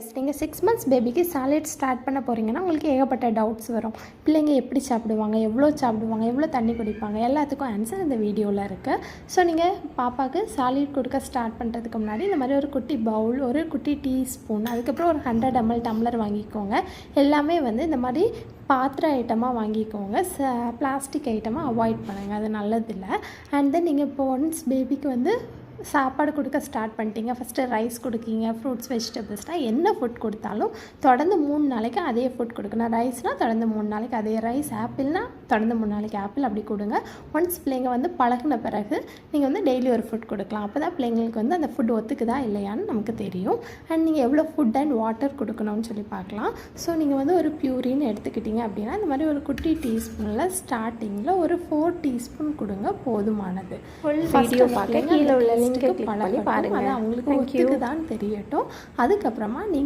நீங்கள் six months பேபிக்கு solid start பண்ண போகிறீங்கன்னா உங்களுக்கு ஏகப்பட்ட டவுட்ஸ் வரும். பிள்ளைங்க எப்படி சாப்பிடுவாங்க எவ்வளோ சாப்பிடுவாங்க எவ்வளோ தண்ணி குடிப்பாங்க எல்லாத்துக்கும் ஆன்சர் இந்த வீடியோவில் இருக்குது ஸோ நீங்கள் பாப்பாவுக்கு சாலிட் கொடுக்க ஸ்டார்ட் பண்ணுறதுக்கு முன்னாடி இந்த மாதிரி ஒரு குட்டி பவுல் ஒரு குட்டி டீ ஸ்பூன் அதுக்கப்புறம் ஒரு ஹண்ட்ரட் எம்எல் டம்ளர் வாங்கிக்கோங்க. எல்லாமே வந்து இந்த மாதிரி பாத்திர ஐட்டமாக வாங்கிக்கோங்க. ச பிளாஸ்டிக் ஐட்டமாக அவாய்ட் பண்ணுங்கள் அது நல்லதில்லை. அண்ட் தென் நீங்கள் இப்போ ஒன்ஸ் பேபிக்கு வந்து சாப்பாடு கொடுக்க ஸ்டார்ட் பண்ணிட்டீங்க. ஃபஸ்ட்டு ரைஸ் கொடுக்கீங்க ஃப்ரூட்ஸ் வெஜிடபிள்ஸ்னால் என்ன ஃபுட் கொடுத்தாலும் தொடர்ந்து மூணு நாளைக்கு அதே ஃபுட் கொடுக்கணும். ரைஸ்னால் தொடர்ந்து மூணு நாளைக்கு அதே ரைஸ் ஆப்பிள்னால் தொடர்ந்து மூணு நாளைக்கு ஆப்பிள் அப்படி கொடுங்க. ஒன்ஸ் பிள்ளைங்க வந்து பழகுன பிறகு நீங்கள் வந்து டெய்லி ஒரு ஃபுட் கொடுக்கலாம். அப்போ தான் பிள்ளைங்களுக்கு வந்து அந்த ஃபுட் ஒத்துக்குதா இல்லையான்னு நமக்கு தெரியும். அண்ட் நீங்கள் எவ்வளோ ஃபுட் அண்ட் வாட்டர் கொடுக்கணும்னு சொல்லி பார்க்கலாம். ஸோ நீங்கள் வந்து ஒரு பியூரின்னு எடுத்துக்கிட்டீங்க அப்படின்னா இந்த மாதிரி ஒரு குட்டி டீஸ்பூனில் ஸ்டார்டிங்கில் ஒரு ஃபோர் டீஸ்பூன் கொடுங்க போதுமானது. Video அந்த பார்க்க கீழே உள்ள click பண்ணி பழகட்டும். பாருங்க. அது அவங்களுக்கு you. ஒத்துக்குதான்னு தெரியட்டும் அதுக்கப்புறமா நீங்கள்